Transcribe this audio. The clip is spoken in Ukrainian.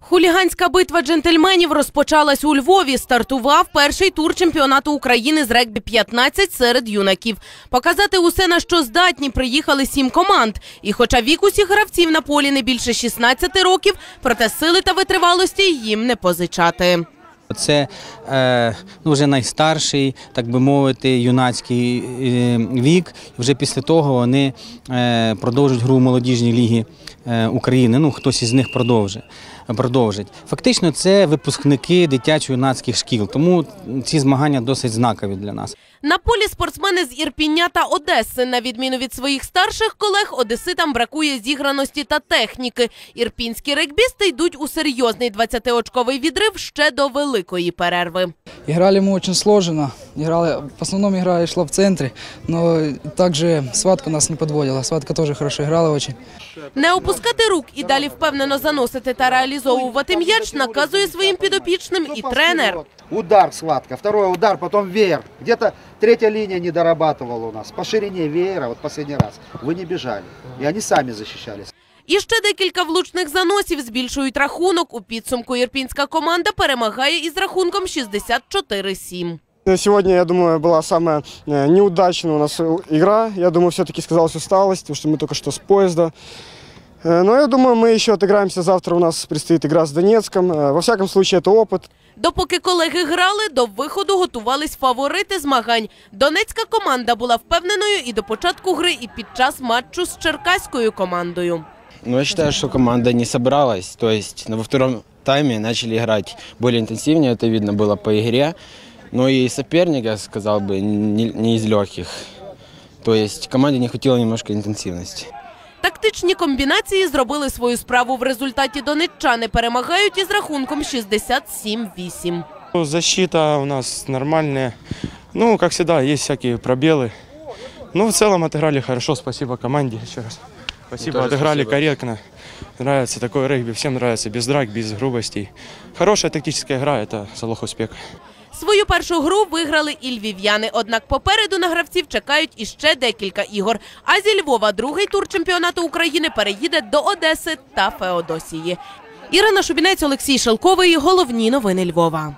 Хуліганська битва джентльменів розпочалась у Львові. Стартував перший тур чемпіонату України з регбі 15 серед юнаків. Показати усе на що здатні приїхали сім команд. І хоча вік усіх гравців на полі не більше 16 років, проте сили та витривалості їм не позичати. Це е, ну, вже найстарший, так би мовити, юнацький е, вік. Вже після того вони е, продовжують гру у молодіжній лігі України. Ну, хтось із них продовжить. Фактично, це випускники дитячо-юнацьких шкіл, тому ці змагання досить знакові для нас. На полі спортсмени з Ірпіння та Одеси. На відміну від своїх старших колег, одеситам бракує зіграності та техніки. Ірпінські регбісти йдуть у серйозний 20-очковий відрив ще до великої перерви. Играли мы очень сложно. Играли, в основном игра шла в центре, но также Сватка нас не подводила. Сватка тоже хорошо играла очень. Не опускати рук і далі впевнено заносити та реалізовувати м'яч наказує своїм підопічним і тренер. Удар схватка, второй удар, потом веер. Где-то третья линия не дорабатывала у нас. По ширине веера, вот последний раз, вы не бежали. И они сами защищались. І ще декілька влучних заносів збільшують рахунок. У підсумку ірпінська команда перемагає із рахунком 64-7. Сегодня, я думаю, была самая э, неудачная у нас игра. Я думаю, все-таки сказалась усталость, потому что мы только что с поезда. Э, Но я думаю, мы еще отыграемся. Завтра у нас предстоит игра с Донецком. Э, Во всяком случае, это опыт. Допоки колеги грали, до виходу готувались фаворити змагань. Донецька команда була впевненою і до початку гри, і під час матчу з черкаською командою. Ну, я считаю, что команда не собралась. То есть ну, во втором тайме начали играть более интенсивнее, это видно было по игре. Но и соперник, я сказал бы, не, не из легких. То есть команде не хватило немножко интенсивности. Тактичні комбінації зробили свою справу. В результаті донеччани перемагають із рахунком 67-8. Ну, Защита у нас нормальная. Ну, как всегда, есть всякие пробелы. Ну, в целом отыграли хорошо. Спасибо команде еще раз. Спасибо, отыграли спасибо. корректно. Нравится такой регби, всем нравится, без драк, без грубостей. Хорошая тактическая игра – это залог успеха. Свою першу гру виграли і львів'яни. Однак попереду на гравців чекають іще декілька ігор. А зі Львова другий тур чемпіонату України переїде до Одеси та Феодосії. Ірина Шубінець, Олексій Шелковий. Головні новини Львова.